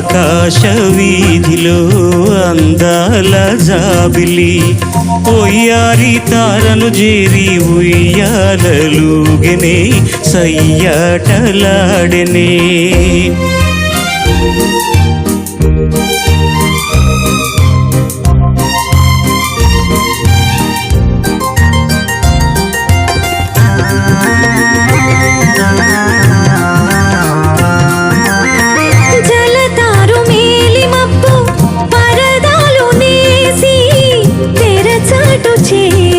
ఆకాశ వీధిలో అందాల జాబిలి. ఒయ్యారి తారను చేరి ఉయ్యాలలుగనే సయ్యాటలాడనే. तुझी